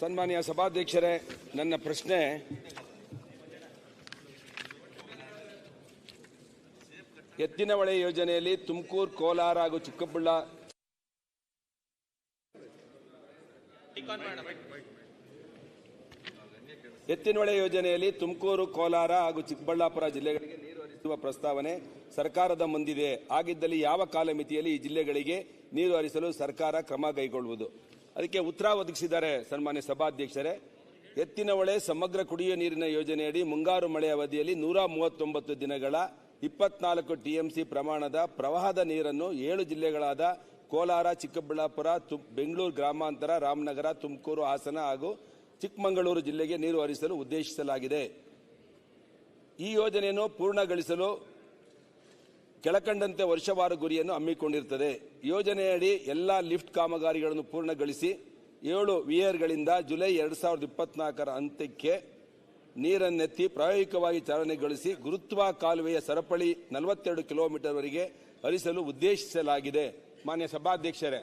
ಸನ್ಮಾನ್ಯ ಸಭಾಧ್ಯಕ್ಷರೇ, ನನ್ನ ಪ್ರಶ್ನೆ. ಎತ್ತಿನಹೊಳೆ ಯೋಜನೆಯಲ್ಲಿ ತುಮಕೂರು, ಕೋಲಾರ ಹಾಗೂ ಚಿಕ್ಕಬಳ್ಳಾಪುರ ಎತ್ತಿನಹೊಳೆ ಯೋಜನೆಯಲ್ಲಿ ತುಮಕೂರು, ಕೋಲಾರ ಹಾಗೂ ಚಿಕ್ಕಬಳ್ಳಾಪುರ ಜಿಲ್ಲೆಗಳಿಗೆ ನೀರು ಹರಿಸುವ ಪ್ರಸ್ತಾವನೆ ಸರ್ಕಾರದ ಮುಂದಿದೆ. ಆಗಿದ್ದಲ್ಲಿ ಯಾವ ಕಾಲಮಿತಿಯಲ್ಲಿ ಈ ಜಿಲ್ಲೆಗಳಿಗೆ ನೀರು ಹರಿಸಲು ಸರ್ಕಾರ ಕ್ರಮ ಕೈಗೊಳ್ಳುವುದು? ಅದಕ್ಕೆ ಉತ್ತರ ಒದಗಿಸಿದ್ದಾರೆ ಸನ್ಮಾನ್ಯ ಸಭಾಧ್ಯಕ್ಷರೇ. ಎತ್ತಿನಹೊಳೆ ಸಮಗ್ರ ಕುಡಿಯುವ ನೀರಿನ ಯೋಜನೆಯಡಿ ಮುಂಗಾರು ಮಳೆ ಅವಧಿಯಲ್ಲಿ ನೂರ ಮೂವತ್ತೊಂಬತ್ತು ದಿನಗಳ ಇಪ್ಪತ್ನಾಲ್ಕು ಟಿಎಂಸಿ ಪ್ರಮಾಣದ ಪ್ರವಾಹದ ನೀರನ್ನು ಏಳು ಜಿಲ್ಲೆಗಳಾದ ಕೋಲಾರ, ಚಿಕ್ಕಬಳ್ಳಾಪುರ ಬೆಂಗಳೂರು ಗ್ರಾಮಾಂತರ, ರಾಮನಗರ, ತುಮಕೂರು, ಹಾಸನ ಹಾಗೂ ಚಿಕ್ಕಮಗಳೂರು ಜಿಲ್ಲೆಗೆ ನೀರು ಹರಿಸಲು ಉದ್ದೇಶಿಸಲಾಗಿದೆ. ಈ ಯೋಜನೆಯನ್ನು ಪೂರ್ಣಗೊಳಿಸಲು ಕೆಳಕಂಡಂತೆ ವರ್ಷವಾರು ಗುರಿಯನ್ನು ಹಮ್ಮಿಕೊಂಡಿರುತ್ತದೆ ಯೋಜನೆಯಡಿ ಎಲ್ಲ ಲಿಫ್ಟ್ ಕಾಮಗಾರಿಗಳನ್ನು ಪೂರ್ಣಗೊಳಿಸಿ ಏಳು ವಿಯರ್ಗಳಿಂದ ಜುಲೈ ಎರಡು ಸಾವಿರದ ಇಪ್ಪತ್ನಾಲ್ಕರ ಅಂತ್ಯಕ್ಕೆ ನೀರನ್ನೆತ್ತಿ ಪ್ರಾಯೋಗಿಕವಾಗಿ ಚಾಲನೆಗೊಳಿಸಿ ಗುರುತ್ವ ಕಾಲುವೆಯ ಸರಪಳಿ ನಲವತ್ತೆರಡು ಕಿಲೋಮೀಟರ್ವರೆಗೆ ಹರಿಸಲು ಉದ್ದೇಶಿಸಲಾಗಿದೆ. ಮಾನ್ಯ ಸಭಾಧ್ಯಕ್ಷರೇ,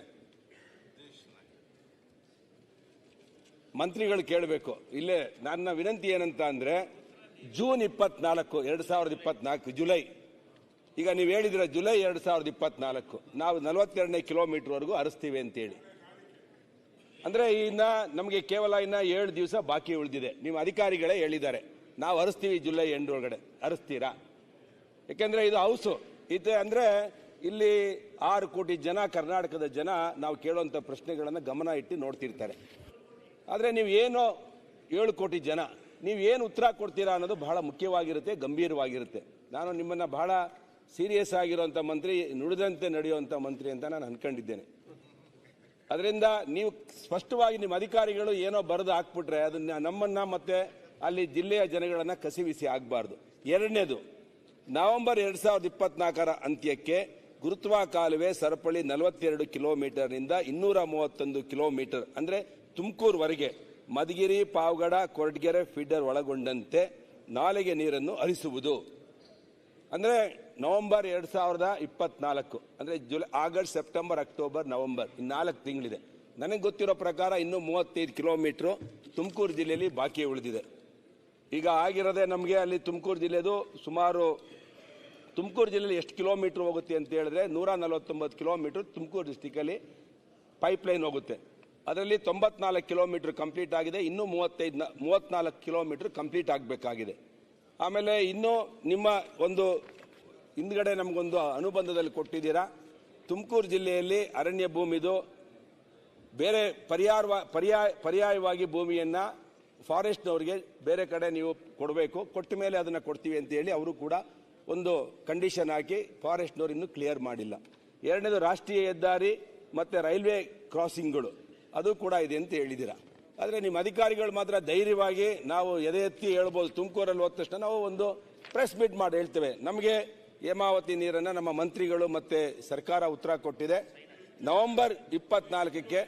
ಮಂತ್ರಿಗಳು ಕೇಳಬೇಕು. ಇಲ್ಲೇ ನನ್ನ ವಿನಂತಿ ಏನಂತ ಅಂದ್ರೆ ಜೂನ್ ಇಪ್ಪತ್ನಾಲ್ಕು, ಎರಡ್ ಸಾವಿರದ ಇಪ್ಪತ್ನಾಲ್ಕು ಜುಲೈ ಈಗ ನೀವು ಹೇಳಿದಿರ ಜುಲೈ ಎರಡು ಸಾವಿರದ ಇಪ್ಪತ್ನಾಲ್ಕು. ನಾವು ನಲವತ್ತೆರಡನೇ ಕಿಲೋಮೀಟರ್ವರೆಗೂ ಹರಿಸ್ತೀವಿ ಅಂತೇಳಿ. ಅಂದರೆ ಇನ್ನ ನಮಗೆ ಕೇವಲ ಇನ್ನು ಏಳು ದಿವಸ ಬಾಕಿ ಉಳಿದಿದೆ. ನಿಮ್ಮ ಅಧಿಕಾರಿಗಳೇ ಹೇಳಿದ್ದಾರೆ. ನಾವು ಹರಿಸ್ತೀವಿ ಜುಲೈ ಎಂಡ್ ಒಳಗಡೆ ಹರಿಸ್ತೀರಾ ಯಾಕೆಂದ್ರೆ ಇದು ಹೌಸು. ಇದು ಅಂದರೆ ಇಲ್ಲಿ ಆರು ಕೋಟಿ ಜನ, ಕರ್ನಾಟಕದ ಜನ ನಾವು ಕೇಳುವಂಥ ಪ್ರಶ್ನೆಗಳನ್ನು ಗಮನ ಇಟ್ಟು ನೋಡ್ತಿರ್ತಾರೆ. ಆದರೆ ನೀವು ಏನು ಏಳು ಕೋಟಿ ಜನ, ನೀವು ಏನು ಉತ್ತರ ಕೊಡ್ತೀರಾ ಅನ್ನೋದು ಬಹಳ ಮುಖ್ಯವಾಗಿರುತ್ತೆ, ಗಂಭೀರವಾಗಿರುತ್ತೆ. ನಾನು ನಿಮ್ಮನ್ನು ಬಹಳ ಸೀರಿಯಸ್ ಆಗಿರುವಂಥ ಮಂತ್ರಿ, ನುಡಿದಂತೆ ನಡೆಯುವಂಥ ಮಂತ್ರಿ ಅಂತ ನಾನು ಅನ್ಕೊಂಡಿದ್ದೇನೆ. ಅದರಿಂದ ನೀವು ಸ್ಪಷ್ಟವಾಗಿ ನಿಮ್ಮ ಅಧಿಕಾರಿಗಳು ಏನೋ ಬರೆದು ಹಾಕ್ಬಿಟ್ರೆ ಅದನ್ನ ನಮ್ಮನ್ನ ಮತ್ತೆ ಅಲ್ಲಿ ಜಿಲ್ಲೆಯ ಜನಗಳನ್ನ ಕಸಿವಿಸಿ ಆಗಬಾರ್ದು. ಎರಡನೇದು, ನವೆಂಬರ್ ಎರಡ್ ಸಾವಿರದ ಇಪ್ಪತ್ನಾಲ್ಕರ ಅಂತ್ಯಕ್ಕೆ ಗುರುತ್ವ ಕಾಲುವೆ ಸರಪಳಿ ನಲವತ್ತೆರಡು ಕಿಲೋಮೀಟರ್ನಿಂದ ಇನ್ನೂರ ಮೂವತ್ತೊಂದು ಕಿಲೋಮೀಟರ್ ಅಂದ್ರೆ ತುಮಕೂರುವರೆಗೆ ಮಧುಗಿರಿ, ಪಾವಗಡ, ಕೊರಟಗೆರೆ, ಫೀಡರ್ ಒಳಗೊಂಡಂತೆ ನಾಲೆಗೆ ನೀರನ್ನು ಹರಿಸುವುದು. ಅಂದ್ರೆ ನವೆಂಬರ್ ಎರಡು ಸಾವಿರದ ಇಪ್ಪತ್ನಾಲ್ಕು, ಅಂದರೆ July, August, September, October, November ನಾಲ್ಕು ತಿಂಗಳಿದೆ. ನನಗೆ ಗೊತ್ತಿರೋ ಪ್ರಕಾರ ಇನ್ನೂ ಮೂವತ್ತೈದು ಕಿಲೋಮೀಟ್ರು ತುಮಕೂರು ಜಿಲ್ಲೆಯಲ್ಲಿ ಬಾಕಿ ಉಳಿದಿದೆ. ಈಗ ಆಗಿರೋದೆ ನಮಗೆ ಅಲ್ಲಿ ತುಮಕೂರು ಜಿಲ್ಲೆದು ಸುಮಾರು ತುಮಕೂರು ಜಿಲ್ಲೆಯಲ್ಲಿ ಎಷ್ಟು ಕಿಲೋಮೀಟ್ರ್ ಹೋಗುತ್ತೆ ಅಂತ ಹೇಳಿದ್ರೆ ನೂರ ನಲವತ್ತೊಂಬತ್ತು ಕಿಲೋಮೀಟ್ರ್ ತುಮಕೂರು ಡಿಸ್ಟಿಕಲ್ಲಿ ಪೈಪ್ಲೈನ್ ಹೋಗುತ್ತೆ. ಅದರಲ್ಲಿ ತೊಂಬತ್ನಾಲ್ಕು ಕಿಲೋಮೀಟ್ರ್ ಕಂಪ್ಲೀಟ್ ಆಗಿದೆ, ಇನ್ನೂ ಮೂವತ್ತೈದು ಮೂವತ್ತ್ನಾಲ್ಕು ಕಿಲೋಮೀಟ್ರ್ ಕಂಪ್ಲೀಟ್ ಆಗಬೇಕಾಗಿದೆ. ಆಮೇಲೆ ಇನ್ನೂ ನಿಮ್ಮ ಒಂದು ಹಿಂದ್ಗಡೆ ನಮಗೊಂದು ಅನುಬಂಧದಲ್ಲಿ ಕೊಟ್ಟಿದ್ದೀರಾ? ತುಮಕೂರು ಜಿಲ್ಲೆಯಲ್ಲಿ ಅರಣ್ಯ ಭೂಮಿದು ಬೇರೆ ಪರ್ಯಾಯ ಪರ್ಯಾಯ ಪರ್ಯಾಯವಾಗಿ ಭೂಮಿಯನ್ನು ಫಾರೆಸ್ಟ್ನವ್ರಿಗೆ ಬೇರೆ ಕಡೆ ನೀವು ಕೊಡಬೇಕು. ಕೊಟ್ಟ ಮೇಲೆ ಅದನ್ನು ಕೊಡ್ತೀವಿ ಅಂತ ಹೇಳಿ ಅವರು ಕೂಡ ಒಂದು ಕಂಡೀಷನ್ ಹಾಕಿ ಫಾರೆಸ್ಟ್ನವ್ರು ಇನ್ನೂ ಕ್ಲಿಯರ್ ಮಾಡಿಲ್ಲ. ಎರಡನೇದು ರಾಷ್ಟ್ರೀಯ ಹೆದ್ದಾರಿ ಮತ್ತು ರೈಲ್ವೆ ಕ್ರಾಸಿಂಗ್ಗಳು ಅದು ಕೂಡ ಇದೆ ಅಂತ ಹೇಳಿದ್ದೀರಾ. ಆದರೆ ನಿಮ್ಮ ಅಧಿಕಾರಿಗಳು ಮಾತ್ರ ಧೈರ್ಯವಾಗಿ ನಾವು ಎದೆ ಎತ್ತಿ ಹೇಳ್ಬೋದು. ತುಮಕೂರಲ್ಲಿ ಹೋದ ತಕ್ಷಣ ನಾವು ಒಂದು ಪ್ರೆಸ್ ಮೀಟ್ ಮಾಡಿ ಹೇಳ್ತೇವೆ. ನಮಗೆ ಹೇಮಾವತಿ ನೀರನ್ನು ನಮ್ಮ ಮಂತ್ರಿಗಳು ಮತ್ತೆ ಸರ್ಕಾರ ಉತ್ತರ ಕೊಟ್ಟಿದೆ. ನವೆಂಬರ್ ಇಪ್ಪತ್ನಾಲ್ಕಕ್ಕೆ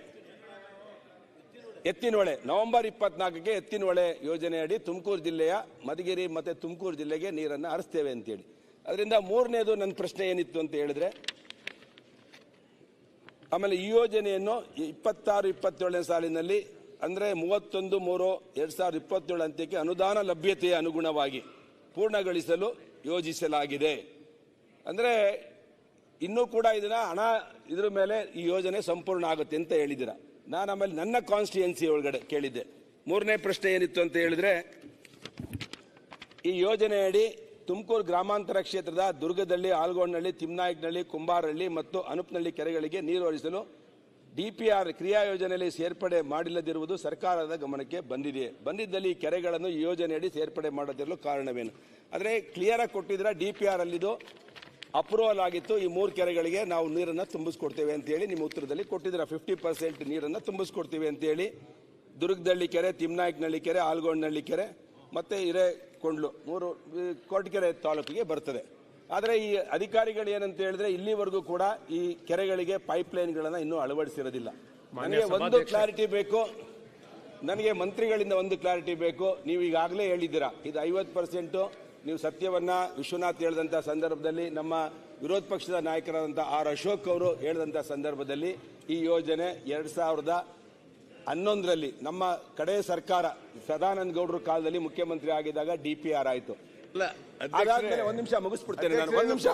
ಎತ್ತಿನಹೊಳೆ, ನವೆಂಬರ್ ಇಪ್ಪತ್ನಾಲ್ಕಕ್ಕೆ ಎತ್ತಿನಹೊಳೆ ಯೋಜನೆಯಡಿ ತುಮಕೂರು ಜಿಲ್ಲೆಯ ಮಧುಗಿರಿ ಮತ್ತು ತುಮಕೂರು ಜಿಲ್ಲೆಗೆ ನೀರನ್ನು ಹರಿಸ್ತೇವೆ ಅಂತೇಳಿ. ಅದರಿಂದ ಮೂರನೇದು ನನ್ನ ಪ್ರಶ್ನೆ ಏನಿತ್ತು ಅಂತ ಹೇಳಿದ್ರೆ, ಆಮೇಲೆ ಈ ಯೋಜನೆಯನ್ನು ಇಪ್ಪತ್ತಾರು, ಇಪ್ಪತ್ತೇಳನೇ ಸಾಲಿನಲ್ಲಿ, ಅಂದರೆ ಮೂವತ್ತೊಂದು, ಮೂರು, ಎರಡು ಸಾವಿರದ ಇಪ್ಪತ್ತೇಳು ಅಂತ್ಯಕ್ಕೆ ಅನುದಾನ ಲಭ್ಯತೆಯ ಅನುಗುಣವಾಗಿ ಪೂರ್ಣಗೊಳಿಸಲು ಯೋಜಿಸಲಾಗಿದೆ. ಅಂದ್ರೆ ಇನ್ನೂ ಕೂಡ ಇದನ್ನ ಹಣ ಇದ್ರ ಮೇಲೆ ಈ ಯೋಜನೆ ಸಂಪೂರ್ಣ ಆಗುತ್ತೆ ಅಂತ ಹೇಳಿದಿರ ನಾನು ಆಮೇಲೆ ನನ್ನ ಕಾನ್ಸ್ಟಿಟ್ಯೂನ್ಸಿ ಒಳಗಡೆ ಕೇಳಿದ್ದೆ. ಮೂರನೇ ಪ್ರಶ್ನೆ ಏನಿತ್ತು ಅಂತ ಹೇಳಿದ್ರೆ, ಈ ಯೋಜನೆಯಡಿ ತುಮಕೂರು ಗ್ರಾಮಾಂತರ ಕ್ಷೇತ್ರದ ದುರ್ಗದಳ್ಳಿ ಆಲ್ಗೋಡ್ನಳ್ಳಿ ತಿಮ್ನಾಯಕನಹಳ್ಳಿ ಕುಂಬಾರಹಳ್ಳಿ ಮತ್ತು ಅನುಪ್ನಳ್ಳಿ ಕೆರೆಗಳಿಗೆ ನೀರು ಹರಿಸಲು ಡಿಪಿಆರ್ ಕ್ರಿಯಾ ಯೋಜನೆಯಲ್ಲಿ ಸೇರ್ಪಡೆ ಮಾಡಿಲ್ಲದಿರುವುದು ಸರ್ಕಾರದ ಗಮನಕ್ಕೆ ಬಂದಿದೆ. ಬಂದಿದ್ದಲ್ಲಿ ಈ ಕೆರೆಗಳನ್ನು ಈ ಯೋಜನೆಯಡಿ ಸೇರ್ಪಡೆ ಮಾಡದಿರಲು ಕಾರಣವೇನು? ಆದರೆ ಕ್ಲಿಯರ್ ಆಗಿ ಪಿ ಆರ್ ಅಲ್ಲಿದು ಅಪ್ರೂವಲ್ ಆಗಿತ್ತು. ಈ ಮೂರು ಕೆರೆಗಳಿಗೆ ನಾವು ನೀರನ್ನು ತುಂಬಿಸ್ಕೊಡ್ತೇವೆ ಅಂತ ಹೇಳಿ ನಿಮ್ಮ ಉತ್ತರದಲ್ಲಿ ಕೊಟ್ಟಿದ್ರೆ ಫಿಫ್ಟಿ ಪರ್ಸೆಂಟ್ ನೀರನ್ನು ತುಂಬಿಸ್ಕೊಡ್ತೀವಿ ಅಂತೇಳಿ ದುರ್ಗದಳ್ಳಿ ಕೆರೆ ತಿಮ್ನಾಯಕನಹಳ್ಳಿ ಕೆರೆ ಆಲ್ಗೋಣ್ಣಹಳ್ಳಿ ಕೆರೆ ಮತ್ತು ಹಿರೇಕೊಂಡ್ಲು. ಮೂರು ಕೊರಟಗೆರೆ ತಾಲೂಕಿಗೆ ಬರ್ತದೆ. ಆದರೆ ಈ ಅಧಿಕಾರಿಗಳು ಏನಂತ ಹೇಳಿದ್ರೆ ಇಲ್ಲಿವರೆಗೂ ಕೂಡ ಈ ಕೆರೆಗಳಿಗೆ ಪೈಪ್ ಲೈನ್ಗಳನ್ನ ಇನ್ನೂ ಅಳವಡಿಸಿರೋದಿಲ್ಲ. ನನಗೆ ಒಂದು ಕ್ಲಾರಿಟಿ ಬೇಕು. ನನಗೆ ಮಂತ್ರಿಗಳಿಂದ ಒಂದು ಕ್ಲಾರಿಟಿ ಬೇಕು. ನೀವು ಈಗಾಗಲೇ ಹೇಳಿದ್ದೀರಾ. ಇದು ಐವತ್ತು ಪರ್ಸೆಂಟು ನೀವು ಸತ್ಯವನ್ನ ವಿಶ್ವನಾಥ್ ಹೇಳಿದಂಥ ಸಂದರ್ಭದಲ್ಲಿ ನಮ್ಮ ವಿರೋಧ ಪಕ್ಷದ ನಾಯಕರಾದಂಥ ಆರ್ ಅಶೋಕ್ ಅವರು ಹೇಳಿದಂಥ ಸಂದರ್ಭದಲ್ಲಿ ಈ ಯೋಜನೆ ಎರಡು ಸಾವಿರದ ಹನ್ನೊಂದರಲ್ಲಿ ನಮ್ಮ ಕಡೆ ಸರ್ಕಾರ ಸದಾನಂದ ಗೌಡರ ಕಾಲದಲ್ಲಿ ಮುಖ್ಯಮಂತ್ರಿ ಆಗಿದ್ದಾಗ ಡಿ ಪಿ ಆರ್ ಆಯ್ತು. ಅದಾದ್ಮೇಲೆ ಒಂದ್ ನಿಮಿಷ ಮುಗಿಸ್ಬಿಡ್ತೇನೆ ನಾನು ಒಂದ್ ನಿಮಿಷ.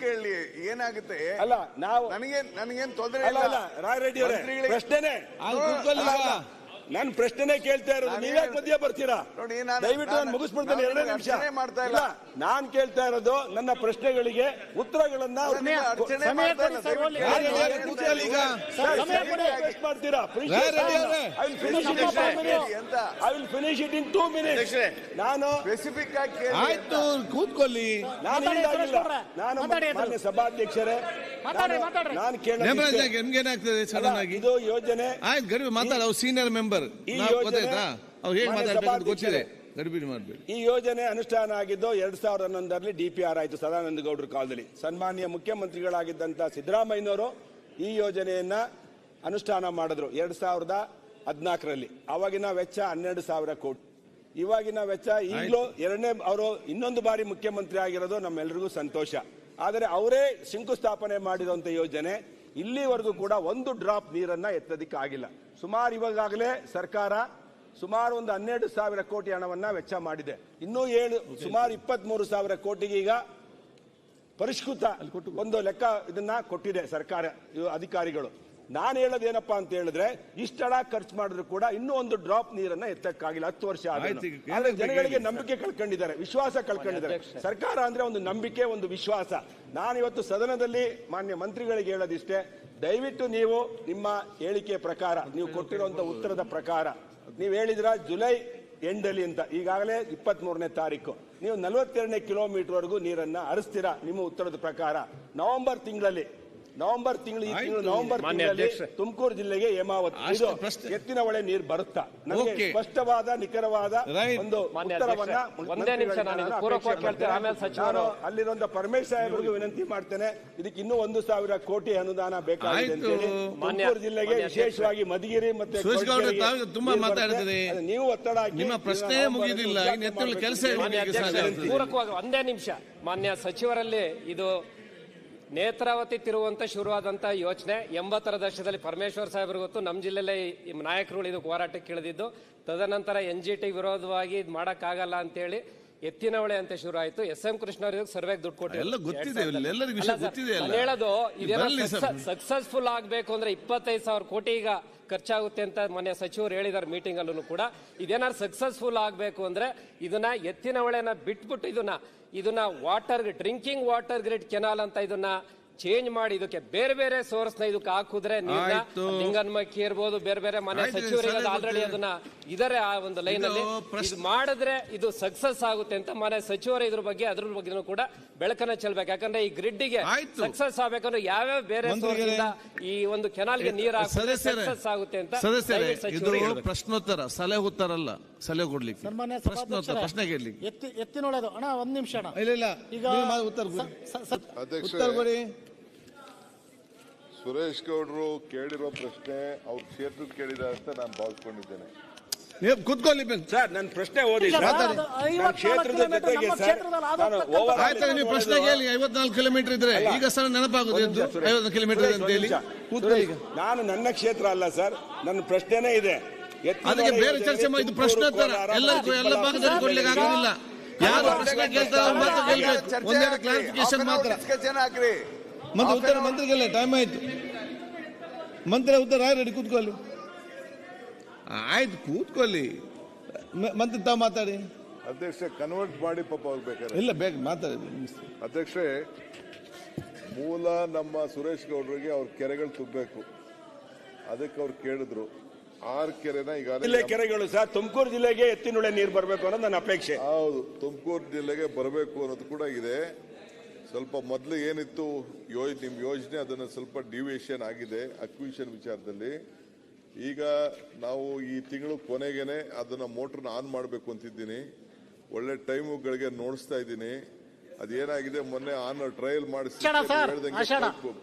ಕೇಳಿ ಏನಾಗುತ್ತೆ? ಅಲ್ಲ ನಾವು ನನಗೆ ನನಗೇನ್ ತೊಂದರೆ ಇಲ್ಲ. ಅಲ್ಲ ರಾಯ್ ರೆಡ್ಡಿ ಅವರೇ ಪ್ರಶ್ನೆನೇ. ನಾನು ಪ್ರಶ್ನೆನೆ ಕೇಳ್ತಾ ಇರೋದು ನೀವ್ಯಾಕೆ ಮಧ್ಯ ಬರ್ತೀರಾ? ನೋಡಿ, ನಾನು- ದಯವಿಟ್ಟು ನಾನು ಮುಗಿಸ್ಬಿಡ್ತೇನೆ ಎರಡನೇ ಎರಡೇ ನಿಮಿಷ. ಮಾಡ್ತಾ ಇಲ್ಲ. ನಾನ್ ಕೇಳ್ತಾ ಇರೋದು ನನ್ನ ಪ್ರಶ್ನೆಗಳಿಗೆ ಉತ್ತರಗಳನ್ನ ಮಾಡ್ತೀರಾ? I finish it in two minutes. ಅಧ್ಯಕ್ಷರೇ. ನಾನು ಸ್ಪೆಸಿಫಿಕ್ ಆಗಿ ಆಯ್ತು ಕೂತ್ಕೊಳ್ಳಿ. ನಾನು. ನಾನು ಮಾನ್ಯ ಸಭಾಧ್ಯಕ್ಷರೇ. ನಾನು- ಕೇಳ ನಾನು ಕೇಳೋದು ನೇಮರಾಜ್ ಇಷ್ಟೇ. ನಿಮ್ಗೆ ಏನಾಗ್ತದೆ ಸಡನ್ ಆಗಿ? ಇದು ಯೋಜನೆ. ಆಯ್ತು ಗರ್ವಿ ಮಾತಾಡ ಸೀನಿಯರ್ ಮೆಂಬರ್ ಈ ಯೋಜನೆ ಗೊತ್ತಾಯ್ತಾ? ಅವ್ರು ಹೇಗೆ ಮಾತಾಡ್ಬೇಕು ಗೊತ್ತಿದೆ. ಗಡಿಬಿಡಿ ಮಾಡ್ಬೇಡಿ. ಈ ಯೋಜನೆ ಅನುಷ್ಠಾನ ಆಗಿದ್ದು ಎರಡ್ ಸಾವಿರದ ಹನ್ನೊಂದರಲ್ಲಿ ಡಿಪಿಆರ್ ಆಯಿತು ಸದಾನಂದ ಗೌಡರ ಕಾಲದಲ್ಲಿ. ಸನ್ಮಾನ್ಯ ಮುಖ್ಯಮಂತ್ರಿಗಳಾಗಿದ್ದಂತ ಸಿದ್ದರಾಮಯ್ಯನವರು ಈ ಯೋಜನೆಯನ್ನ ಅನುಷ್ಠಾನ ಮಾಡಿದ್ರು ಎರಡ್ ಸಾವಿರದ ಹದಿನಾಲ್ಕರಲ್ಲಿ. ಅವಾಗಿನ ವೆಚ್ಚ ಹನ್ನೆರಡು ಸಾವಿರ ಕೋಟಿ. ಇವಾಗಿನ ವೆಚ್ಚ ಈಗಲೂ ಎರಡನೇ ಅವರು ಇನ್ನೊಂದು ಬಾರಿ ಮುಖ್ಯಮಂತ್ರಿ ಆಗಿರೋದು ನಮ್ಮೆಲ್ಲರಿಗೂ ಸಂತೋಷ. ಆದರೆ ಅವರೇ ಶಂಕುಸ್ಥಾಪನೆ ಮಾಡಿರುವಂತ ಯೋಜನೆ ಇಲ್ಲಿವರೆಗೂ ಕೂಡ ಒಂದು ಡ್ರಾಪ್ ನೀರನ್ನ ಎತ್ತೋದಿಕ್ಕೆ ಆಗಿಲ್ಲ ಸುಮಾರು ಇವಾಗಲೇ ಸರ್ಕಾರ ಸುಮಾರು ಒಂದು ಹನ್ನೆರಡು ಸಾವಿರ ಕೋಟಿ ಹಣವನ್ನ ವೆಚ್ಚ ಮಾಡಿದೆ. ಇನ್ನೂ ಏಳು ಸುಮಾರು ಇಪ್ಪತ್ಮೂರು ಸಾವಿರ ಕೋಟಿಗೆ ಈಗ ಪರಿಷ್ಕೃತ ಒಂದು ಲೆಕ್ಕ ಇದನ್ನ ಕೊಟ್ಟಿದೆ ಸರ್ಕಾರ ಅಧಿಕಾರಿಗಳು. ನಾನು ಹೇಳೋದೇನಪ್ಪ ಅಂತ ಹೇಳಿದ್ರೆ ಇಷ್ಟಡ ಖರ್ಚು ಮಾಡಿದ್ರು ಕೂಡ ಇನ್ನೂ ಒಂದು ಡ್ರಾಪ್ ನೀರನ್ನ ಎತ್ತಕ್ಕಾಗಿಲ್ಲ ಹತ್ತು ವರ್ಷ ಜನಗಳಿಗೆ ನಂಬಿಕೆ ಕಳ್ಕೊಂಡಿದ್ದಾರೆ ವಿಶ್ವಾಸ ಕಳ್ಕೊಂಡಿದ್ದಾರೆ. ಸರ್ಕಾರ ಅಂದ್ರೆ ಒಂದು ನಂಬಿಕೆ ಒಂದು ವಿಶ್ವಾಸ. ನಾನು ಇವತ್ತು ಸದನದಲ್ಲಿ ಮಾನ್ಯ ಮಂತ್ರಿಗಳಿಗೆ ಹೇಳೋದಿಷ್ಟೇ, ದಯವಿಟ್ಟು ನೀವು ನಿಮ್ಮ ಹೇಳಿಕೆ ಪ್ರಕಾರ, ನೀವು ಕೊಟ್ಟಿರುವಂತ ಉತ್ತರದ ಪ್ರಕಾರ, ನೀವು ಹೇಳಿದ್ರ ಜುಲೈ ಎಂಡಲ್ಲಿ ಅಂತ, ಈಗಾಗಲೇ ಇಪ್ಪತ್ತ್ ಮೂರನೇ ತಾರೀಕು, ನೀವು ನಲವತ್ತೆರಡನೇ ಕಿಲೋಮೀಟರ್ ವರೆಗೂ ನೀರನ್ನ ಹರಿಸ್ತೀರಾ ನಿಮ್ಮ ಉತ್ತರದ ಪ್ರಕಾರ? ನವೆಂಬರ್ ತಿಂಗಳಲ್ಲಿ ನವೆಂಬರ್ ತಿಂಗಳು ಈ ತಿಂಗಳು ನವೆಂಬರ್ ತಿಂಗಳಲ್ಲಿ ಅಧ್ಯಕ್ಷರೇ. ತುಮಕೂರು ಜಿಲ್ಲೆಗೆ ಹೇಮಾವತಿ. ಇದು. ಎತ್ತಿನ ಹೊಳೆ ನೀರು ಬರುತ್ತಾ? ನನಗೆ ಸ್ಪಷ್ಟವಾದ ನಿಖರವಾದ. ಒಂದು ಮಾನ್ಯ ಉತ್ತರವನ್ನ ಒಂದೇ ನಿಮಿಷ ನಾನು ಅಲ್ಲಿರುವಂತ ಪರಮೇಶ್ ಸಾಹೇಬರಿಗೂ ವಿನಂತಿ ಮಾಡ್ತೇನೆ. ಇದಕ್ಕೆ ಇನ್ನೂ ಒಂದು ಸಾವಿರ ಕೋಟಿ ಅನುದಾನ ಬೇಕಾಗಿದೆ ಅಂತ ಹೇಳಿ ತುಮಕೂರು ಜಿಲ್ಲೆಗೆ ವಿಶೇಷವಾಗಿ ಮಧುಗಿರಿ ಮತ್ತೆ ತುಂಬಾ ನೀರು ಮಾತಾಡ್ತೀರಿ. ನೀವು ಒತ್ತಡ ಹಾಕಿ ನಿಮ್ಮ ಪ್ರಶ್ನೆ ಮುಗಿದಿಲ್ಲ. ಕೆಲಸ ಒಂದೇ ನಿಮಿಷ. ಮಾನ್ಯ ಸಚಿವರಲ್ಲಿ ಇದು ನೇತ್ರಾವತಿ ತಿರುವಂತ ಶುರುವಾದಂಥ ಯೋಚನೆ ಎಂಬತ್ತರ ದಶಕದಲ್ಲಿ ಪರಮೇಶ್ವರ್ ಸಾಹೇಬ್ರಿಗೆ ಗೊತ್ತು. ನಮ್ಮ ಜಿಲ್ಲೆಯಲ್ಲಿ ನಾಯಕರುಗಳು ಇದು ಹೋರಾಟಕ್ಕೆ ಇಳಿದಿದ್ದು. ತದನಂತರ ಎನ್ ಜಿ ಟಿ ವಿರೋಧವಾಗಿ ಮಾಡೋಕ್ಕಾಗಲ್ಲ ಅಂತೇಳಿ ಎತ್ತಿನ ಹೊಳೆ ಅಂತ ಶುರು ಆಯ್ತು ಎಸ್ ಎಂ ಕೃಷ್ಣ ಅವರಿಗೆ ಸರ್ವೆಗೆ ದುಡ್ಡು. ಎಲ್ಲ ಗೊತ್ತಿದೆ, ಎಲ್ಲರಿಗೂ ವಿಷಯ ಗೊತ್ತಿದೆ ಅಲ್ಲ. ನಾನು ಹೇಳೋದು ಸರ್. ಸಕ್ಸಸ್ಫುಲ್ ಆಗಬೇಕು ಅಂದ್ರೆ ಇಪ್ಪತ್ತೈದು ಸಾವಿರ ಕೋಟಿ ಈಗ ಖರ್ಚಾಗುತ್ತೆ ಅಂತ ಮನೆ ಸಚಿವರು ಹೇಳಿದಾರೆ ಮೀಟಿಂಗ್ ಅಲ್ಲೂ ಕೂಡ ಇದೇನಾದ್ರು ಸಕ್ಸಸ್ಫುಲ್ ಆಗಬೇಕು ಅಂದ್ರೆ ಇದನ್ನ ಎತ್ತಿನ ಹೊಳೆನ ಬಿಟ್ಬಿಟ್ಟು ಇದನ್ನ ಇದನ್ನ water drinking water grid canal ಅಂತ ಇದನ್ನ ಚೇಂಜ್ ಮಾಡಿ ಇದಕ್ಕೆ ಬೇರೆ ಬೇರೆ ಸೋರ್ಸ್ನ ಇದಕ್ಕೆ ಹಾಕುದ್ರೆ ನೀರ್ನ ಆಯ್ತು. ಲಿಂಗನ್ಮಕ್ಕಿ ಇರ್ಬೋದು ಬೇರೆ ಬೇರೆ ಮನೆ ಆಯ್ತು, ಸಚಿವರಿಗೆ ಆಲ್ರೆಡಿ. ಅದನ್ನ ಇದರ ಆ ಒಂದು ಲೈನ್ ಅಲ್ಲಿ. ಇದು ಮಾಡಿದ್ರೆ ಇದು ಸಕ್ಸಸ್ ಆಗುತ್ತೆ ಅಂತ ಮನೆ ಸಚಿವರು ಇದ್ರ ಬಗ್ಗೆ ಅದ್ರ ಬಗ್ಗೆ ಕೂಡ ಬೆಳಕನ್ನ ಚೆಲ್ಬೇಕು. ಯಾಕಂದ್ರೆ ಈ ಗ್ರಿಡ್ಗೆ ಸಕ್ಸಸ್ ಆಗ್ಬೇಕಂದ್ರೆ ಯಾವ್ಯಾವ ಬೇರೆ ಈ ಒಂದು ಕೆನಾಲ್ಗೆ ನೀರ್ ಸಕ್ಸಸ್ ಆಗುತ್ತೆ ಅಂತ ಸದಸ್ಯರೇ ಇದು ಪ್ರಶ್ನೋತ್ತರ ಸಲಹೆ ಉತ್ತರ ಅಲ್ಲ ಸಲಹೆ ಕೊಡ್ಲಿಕ್ಕೆ. ಸನ್ಮಾನ್ಯ ಪ್ರಶ್ನೋತ್ತರ ಪ್ರಶ್ನೆ ಕೇಳಿ ಎತ್ತಿ ನೋಡೋದು ಅಣ್ಣ ಒಂದ್ ನಿಮಿಷ ಅಣ್ಣ. ಇಲ್ಲ ಇಲ್ಲ. ಈಗ ಉತ್ತರ ಉತ್ತರ ಕೊಡಿ. ಸುರೇಶ್ ಗೌಡ್ರು ಕೇಳಿರೋ ಪ್ರಶ್ನೆ ಅವ್ರ ಕ್ಷೇತ್ರದ ಕೇಳಿದ ಅಂತ ನಾನು ಭಾವಿಸ್ಕೊಂಡಿದ್ದೇನೆ. ನೀವು ಕೂತ್ಕೊಳ್ಳಿ ಸರ್ ನನ್ನ ಪ್ರಶ್ನೆ ಓದಿ. ಕ್ಷೇತ್ರದ ಕಿಲೋಮೀಟರ್ ಜೊತೆಗೆ ನಮ್ಮ ಸರ್ ಆಯ್ತು ನೀವು ಪ್ರಶ್ನೆ ಕೇಳಿ ಐವತ್ನಾಲ್ಕು ಕಿಲೋಮೀಟರ್ ಇದ್ರೆ ಈಗ ಸರ್ ನೆನಪಾಗೋದು ಐವತ್ತು ಕಿಲೋಮೀಟರ್ ಅಂತ ಹೇಳಿ ನಾನು ನನ್ನ ಕ್ಷೇತ್ರ ಅಲ್ಲ ಸರ್ ನನ್ನ ಪ್ರಶ್ನೆನೇ ಇದೆ. ಅದಕ್ಕೆ ಬೇರೆ ಚರ್ಚೆ ಮಾಡಿದ್ದು ಇದು ಪ್ರಶ್ನೋತ್ತರ. ಎಲ್ಲರಿಗೂ ಎಲ್ಲ ಭಾಗದಲ್ಲಿ ಕೊಡ್ಲಿಕ್ಕೆ ಆಗೋದಿಲ್ಲ. ಯಾರು ಪ್ರಶ್ನೆ ಕೇಳ್ತಾರೆ ಮಾತ್ರ ಕೇಳ್ಬೇಕು. ಒಂದೆರಡು ಕ್ಲಾರಿಫಿಕೇಶನ್ ಮಾತ್ರ. ಮತ್ತೆ ಉತ್ತರ ಮಂತ್ರಿಗೆಲ್ಲ ಟೈಮ್ ಆಯ್ತು. ಮಂತ್ರಿ ಉತ್ತರ ಆಯ್ರೆಡಿ ಕೂತ್ಕೊಳ್ಳಿ. ಆಯ್ತು ಕೂತ್ಕೊಳ್ಳಿ. ಮತ್ತೆ ತಾವು ಮಾತಾಡಿ. ಅಧ್ಯಕ್ಷ ಕನ್ವರ್ಟ್ ಮಾಡಿ ಪಾಪ ಅವ್ರು ಬೇಕಾದ್ರೆ. ಇಲ್ಲ ಬೇಗ ಮಾತಾಡಿ ಅಧ್ಯಕ್ಷ ಮೂಲ ನಮ್ಮ ಸುರೇಶ್ ಗೌಡ್ರಿಗೆ ಅವ್ರ ಕೆರೆಗಳು ತುಂಬಬೇಕು ಅದಕ್ಕೆ ಅವ್ರು ಕೇಳಿದ್ರು. ಆರು ಕೆರೆನ ಜಿಲ್ಲೆ ಈಗಾಗಲೇ ಕೆರೆಗಳು ಸರ್ ತುಮಕೂರು ಜಿಲ್ಲೆಗೆ ಎತ್ತಿನೊಳೆ ನೀರು ಬರಬೇಕು ಅನ್ನೋದು ನನ್ನ ಅಪೇಕ್ಷೆ. ಹೌದು ತುಮಕೂರು ಜಿಲ್ಲೆಗೆ ಬರಬೇಕು ಅನ್ನೋದು ಕೂಡ ಇದೆ. ಸ್ವಲ್ಪ ಮೊದಲು ಏನಿತ್ತು ಯೋಜ್ ನಿಮ್ಮ ಯೋಜನೆ ಅದನ್ನು ಸ್ವಲ್ಪ ಡಿವಿಯೇಷನ್ ಆಗಿದೆ ಅಕ್ವಿಷನ್ ವಿಚಾರದಲ್ಲಿ. ಈಗ ನಾವು ಈ ತಿಂಗಳು ಕೊನೆಗೇನೆ ಅದನ್ನ ಮೋಟ್ರನ್ನ ಆನ್ ಮಾಡಬೇಕು ಅಂತಿದ್ದೀನಿ. ಒಳ್ಳೆ ಟೈಮುಗಳಿಗೆ ನೋಡಿಸ್ತಾ ಇದ್ದೀನಿ. ಅದೇನಾಗಿದೆ ಮೊನ್ನೆ ಆನ್ ಟ್ರಯಲ್ ಮಾಡಿಸಿ.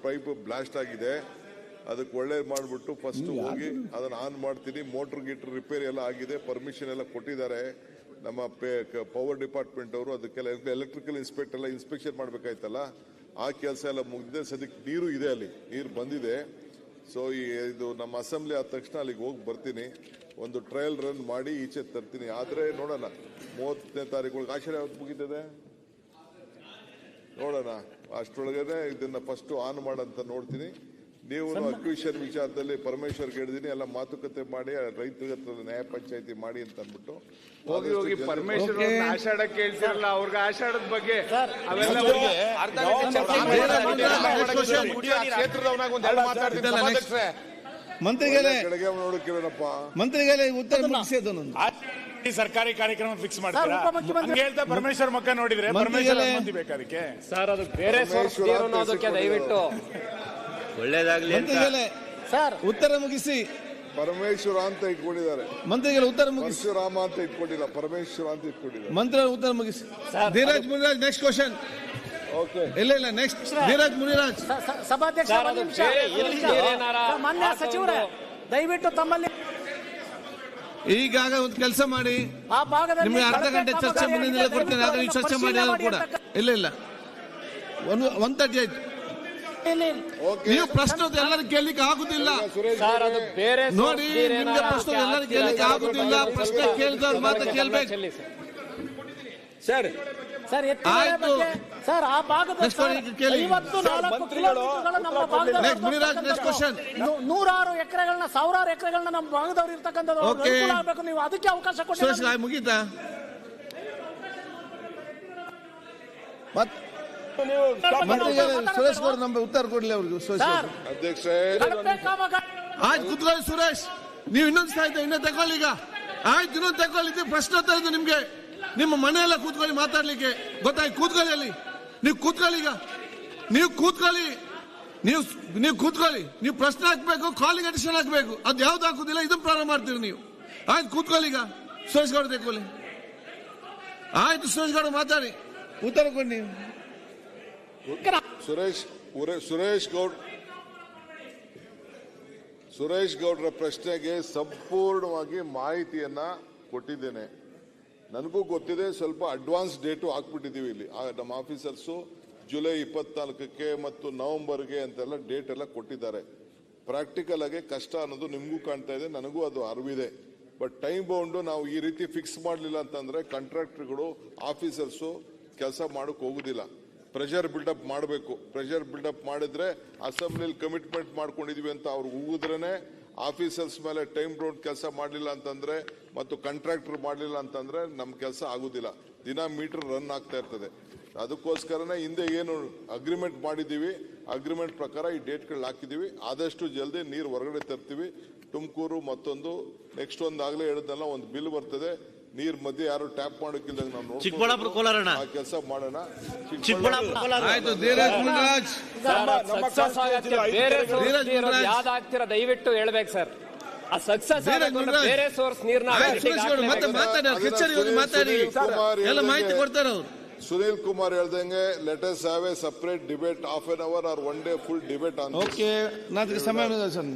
ಪೈಪ್ ಬ್ಲಾಸ್ಟ್ ಆಗಿದೆ. ಅದಕ್ಕೆ ಒಳ್ಳೆ ಮಾಡಿಬಿಟ್ಟು ಫಸ್ಟ್ ಹೋಗಿ ಅದನ್ನ ಆನ್ ಮಾಡ್ತೀನಿ. ಮೋಟರ್ ಗೀಟರ್ ರಿಪೇರಿ ಎಲ್ಲ ಆಗಿದೆ. ಪರ್ಮಿಷನ್ ಎಲ್ಲ ಕೊಟ್ಟಿದ್ದಾರೆ. ನಮ್ಮ ಪವರ್ ಡಿಪಾರ್ಟ್ಮೆಂಟ್ ಅವರು ಅದಕ್ಕೆಲ್ಲ ಎಲೆಕ್ಟ್ರಿಕಲ್ ಇನ್ಸ್ಪೆಕ್ಟರ್ ಎಲ್ಲ ಇನ್ಸ್ಪೆಕ್ಷನ್ ಮಾಡಬೇಕಾಯ್ತಲ್ಲ? ಆ ಕೆಲಸ ಎಲ್ಲ ಮುಗಿದಿದೆ. ಸದ್ಯಕ್ಕೆ ನೀರು ಇದೆ ಅಲ್ಲಿ. ನೀರು ಬಂದಿದೆ. ಸೊ ಇದು ನಮ್ಮ ಅಸೆಂಬ್ಲಿ ಆದ ತಕ್ಷಣ ಅಲ್ಲಿಗೆ ಹೋಗಿ ಬರ್ತೀನಿ. ಒಂದು ಟ್ರಯಲ್ ರನ್ ಮಾಡಿ ಈಚೆ ತರ್ತೀನಿ. ಆದರೆ ನೋಡೋಣ, ಮೂವತ್ತನೇ ತಾರೀಕು ಆಶ್ರಯ ಯಾವತ್ತು ಮುಗಿತದೆ ನೋಡೋಣ. ಅಷ್ಟರೊಳಗಡೆ ಇದನ್ನು ಫಸ್ಟು ಆನ್ ಮಾಡಂತ ನೋಡ್ತೀನಿ. ನೀವು ಅಕ್ವಿಷನ್ ವಿಚಾರದಲ್ಲಿ ಪರಮೇಶ್ವರ್ ಹೇಳಿದೀನಿ ಎಲ್ಲ ಮಾತುಕತೆ ಮಾಡಿ ರೈತರ ಹತ್ರ ನ್ಯಾಯ ಪಂಚಾಯತಿ ಮಾಡಿ ಅಂತ ಅಂದ್ಬಿಟ್ಟು ಹೋಗಿ ಹೋಗಿ ಪರಮೇಶ್ವರ್. ಆಷಾಢ ಕೇಳ್ತಿರಲ್ಲ ಅವ್ರಿಗೆ ಆಷಾಢದ ಬಗ್ಗೆ. ಮಂತ್ರಿಗಳೇ ನೋಡಕ್ಕಿರೋಣಪ್ಪ ಮಂತ್ರಿಗಳೇ ಉತ್ತರ ಮುಗಿಸಿ ಅದನ್ನೊಂದು. ಈ ಸರ್ಕಾರಿ ಕಾರ್ಯಕ್ರಮ ಫಿಕ್ಸ್ ಮಾಡ್ತೀರಾ? ಹೇಳ್ತಾ ಪರಮೇಶ್ವರ್ ಮಕ್ಕ ನೋಡಿದ್ರೆ ಪರಮೇಶ್ವರ್ ಅದಕ್ಕೆ? ಸರ್ ಅದು ಬೇರೆ ಸೋರ್ಸ್ ಮಂತ್ರಿಗಳೇ ಸರ್. ಉತ್ತರ ಮುಗಿಸಿ. ಪರಮೇಶ್ವರ ಅಂತ ಇಟ್ಕೊಂಡಿದ್ದಾರೆ. ಮಂತ್ರಿಗಳ ಉತ್ತರ ಮುಗಿಸಿ. ರಾಮ ಅಂತ ಇಟ್ಕೊಂಡಿಲ್ಲ ಪರಮೇಶ್ವರ ಅಂತ ಇಟ್ಕೊಂಡಿದ್ದಾರೆ. ಮಂತ್ರ ಉತ್ತರ ಮುಗಿಸಿ. Dheeraj Muniraj next question okay ಇಲ್ಲ ಇಲ್ಲ ನೆಕ್ಸ್ಟ್ ಧೀರಾಜ್ ಮುನಿರಾಜ್. ಸಭಾಧ್ಯಕ್ಷ ಸರ್, ಒಂದು ನಿಮಿಷ, ಬೇರೆ- ನಿಮಿಷ. ಸರ್, ಮಾನ್ಯ ಮಾತೊಂದು- ಸಚಿವರೇ ದಯವಿಟ್ಟು ತಮ್ಮಲ್ಲಿ ಈಗಾಗ ಒಂದು ಕೆಲಸ ಮಾಡಿ. ಆ ಭಾಗದಲ್ಲಿ ನಿಮಗೆ ಅರ್ಧ ಗಂಟೆ ಚರ್ಚೆ ಮುಂದಿನ ಕೊಡ್ತೇನೆ ನೀವು ಚರ್ಚೆ ಮಾಡಿ ಆದ್ರೂ ಕೂಡ. ಇಲ್ಲ ಇಲ್ಲ. ಒಂದು ಒನ್ ತರ್ಟಿ ಆಯ್ತು. ನೀವು ಪ್ರಶ್ನೆ ಎಲ್ಲರೂ ಕೇಳಲಿಕ್ಕೆ ಆಗುದಿಲ್ಲ ಸರ್ ಅದು ಬೇರೆ ನೋಡಿ ನಿಮ್ಗೆ ಪ್ರಶ್ನೆ ಎಲ್ಲರೂ? ಕೇಳಲಿಕ್ಕೆ ಆಗುದಿಲ್ಲ ಪ್ರಶ್ನೆ ಕೇಳಿದವ್ರು ಮಾತ್ರ ಕೇಳ್ಬೇಕು ಸರ್. ಸರ್ ಆಯ್ತು. ಸರ್ ಆ ಭಾಗದ ನೂರಾರು ಎಕರೆಗಳನ್ನ ಸಾವಿರಾರು ಎಕರೆಗಳನ್ನ ನಮ್ಮ ಭಾಗದವ್ರು ಇರ್ತಕ್ಕಂಥದ್ದು ನೀವು ಅದಕ್ಕೆ ಅವಕಾಶ ಕೊಟ್ಟು ಮುಗೀತಾ ಮತ್ ಸುರೇಶ್ ಗೌಡ್ ನಮ್ಗೆ ಉತ್ತರ ಕೊಡ್ಲಿ ಅವ್ರಿಗೆ ಸುರೇಶ್ ಆಯ್ತು ಕುತ್ಕೊಳ್ಳಿ ಸುರೇಶ್. ನೀವು ಇನ್ನೊಂದು ಸಾಯ್ತಾ ಇನ್ನೂ ತಗೊಳ್ಳಿ ಈಗ. ಆಯ್ತು ಇನ್ನೊಂದು ತಗೊಳ್ಳಿ ಪ್ರಶ್ನೆ ಇದು ನಿಮ್ಗೆ. ನಿಮ್ಮ ಮನೆಯಲ್ಲ ಕೂತ್ಕೊಳ್ಳಿ ಮಾತಾಡ್ಲಿಕ್ಕೆ. ಗೊತ್ತಾಯ್ತು ಕೂತ್ಕೊಳ್ಳಿ ಅಲ್ಲಿ. ನೀವು ಕೂತ್ಕೊಳ್ಳಿ ಈಗ. ನೀವು ಕೂತ್ಕೊಳ್ಳಿ. ನೀವು ನೀವು ಕೂತ್ಕೊಳ್ಳಿ. ನೀವು ಪ್ರಶ್ನೆ ಹಾಕ್ಬೇಕು ಕಾಲಿಂಗ್ ಅಡಿಷನ್ ಹಾಕ್ಬೇಕು. ಅದು ಯಾವ್ದು ಹಾಕುದಿಲ್ಲ ಇದನ್ನ ಪ್ರಾರಂಭ ಮಾಡ್ತೀರಿ ನೀವು. ಆಯ್ತು ಕೂತ್ಕೊಳ್ಳಿ ಈಗ. ಸುರೇಶ್ ಗೌಡ ತೆಕ್ಕೊಳ್ಳಿ. ಆಯ್ತು ಸುರೇಶ್ ಗೌಡ ಮಾತಾಡಿ. ಉತ್ತರ ಕೊಡಿ ನೀವು. ಸುರೇಶ್ ಸುರೇಶ್ ಗೌಡ್ ಸುರೇಶ್ ಗೌಡ್ರ ಪ್ರಶ್ನೆಗೆ ಸಂಪೂರ್ಣವಾಗಿ ಮಾಹಿತಿಯನ್ನ ಕೊಟ್ಟಿದ್ದೇನೆ. ನನಗೂ ಗೊತ್ತಿದೆ, ಸ್ವಲ್ಪ ಅಡ್ವಾನ್ಸ್ ಡೇಟು ಹಾಕ್ಬಿಟ್ಟಿದ್ದೀವಿ ಇಲ್ಲಿ. ನಮ್ಮ ಆಫೀಸರ್ಸು ಜುಲೈ ಇಪ್ಪತ್ನಾಲ್ಕಕ್ಕೆ ಮತ್ತು ನವೆಂಬರ್ಗೆ ಅಂತೆಲ್ಲ ಡೇಟ್ ಎಲ್ಲ ಕೊಟ್ಟಿದ್ದಾರೆ. ಪ್ರಾಕ್ಟಿಕಲ್ ಆಗಿ ಕಷ್ಟ ಅನ್ನೋದು ನಿಮಗೂ ಕಾಣ್ತಾ ಇದೆ, ನನಗೂ ಅದು ಅರಿವಿದೆ. ಬಟ್ ಟೈಮ್ ಬೌಂಡು ನಾವು ಈ ರೀತಿ ಫಿಕ್ಸ್ ಮಾಡಲಿಲ್ಲ ಅಂತಂದರೆ ಕಾಂಟ್ರಾಕ್ಟರ್ಗಳು ಆಫೀಸರ್ಸು ಕೆಲಸ ಮಾಡೋಕೆ ಹೋಗುದಿಲ್ಲ. ಪ್ರೆಷರ್ ಬಿಲ್ಡಪ್ ಮಾಡಬೇಕು. ಪ್ರೆಷರ್ ಬಿಲ್ಡಪ್ ಮಾಡಿದ್ರೆ ಅಸೆಂಬ್ಲಿಲಿ ಕಮಿಟ್ಮೆಂಟ್ ಮಾಡ್ಕೊಂಡಿದೀವಿ ಅಂತ ಅವ್ರು ಹೋಗಿದ್ರೇ ಆಫೀಸರ್ಸ್ ಮೇಲೆ ಟೈಮ್ ರೌಂಡ್ ಕೆಲಸ ಮಾಡಲಿಲ್ಲ ಅಂತಂದ್ರೆ ಮತ್ತು ಕಾಂಟ್ರಾಕ್ಟರ್ ಮಾಡಲಿಲ್ಲ ಅಂತಂದ್ರೆ ನಮ್ಮ ಕೆಲಸ ಆಗುದಿಲ್ಲ. ದಿನ ಮೀಟರ್ ರನ್ ಆಗ್ತಾ ಇರ್ತದೆ. ಅದಕ್ಕೋಸ್ಕರನೇ ಹಿಂದೆ ಏನು ಅಗ್ರಿಮೆಂಟ್ ಮಾಡಿದ್ದೀವಿ ಅಗ್ರಿಮೆಂಟ್ ಪ್ರಕಾರ ಈ ಡೇಟ್ಗಳು ಹಾಕಿದ್ದೀವಿ ಆದಷ್ಟು ಜಲ್ದಿ ನೀರು ಹೊರಗಡೆ ತರ್ತೀವಿ. ತುಮಕೂರು ಮತ್ತೊಂದು ನೆಕ್ಸ್ಟ್ ಒಂದು ಆಗ್ಲೇ ಹೇಳಿದ್ನಲ್ಲ, ಒಂದು ಬಿಲ್ ಬರ್ತದೆ. ನೀರ್ ಮಧ್ಯೆ ಯಾರು ಟ್ಯಾಪ್ ಮಾಡೋಕ್ಕಿಲ್ಲ ನಾವು ಚಿಕ್ಕಬಳ್ಳಾಪುರ ಕೋಲಾರ ಆ ಕೆಲಸ ಮಾಡೋಣ. ಚಿಕ್ಕಬಳ್ಳಾಪುರ. ಕೋಲಾರ ಆಯ್ತು ಧೀರಜ್ ಮುನಿರಾಜ್ ಸಕ್ಸಸ್ ದಯವಿಟ್ಟು ಹೇಳ್ಬೇಕು ಸರ್. ಆ ಸಕ್ಸಸ್. ಬೇರೆ ಸೋರ್ಸ್ ನೀರ್ನ ಆಯ್ತು ಮತ್ತೆ ಮಾತಾಡಿ ಅವ್ರು ಕಿಚ್ಚರಿ ಮಾತಾಡಿ. ಎಲ್ಲ ಮಾಹಿತಿ ಹೇಳ್ದಂಗೆ- ಕೊಡ್ತಾರೆ ಅವ್ರು. ಸುನೀಲ್ ಕುಮಾರ್ ಹೇಳ್ದಂಗೆ let us have a separate debate half an hour or one day full debate on okay ಸಮಯ ಇದೆ ಸರ್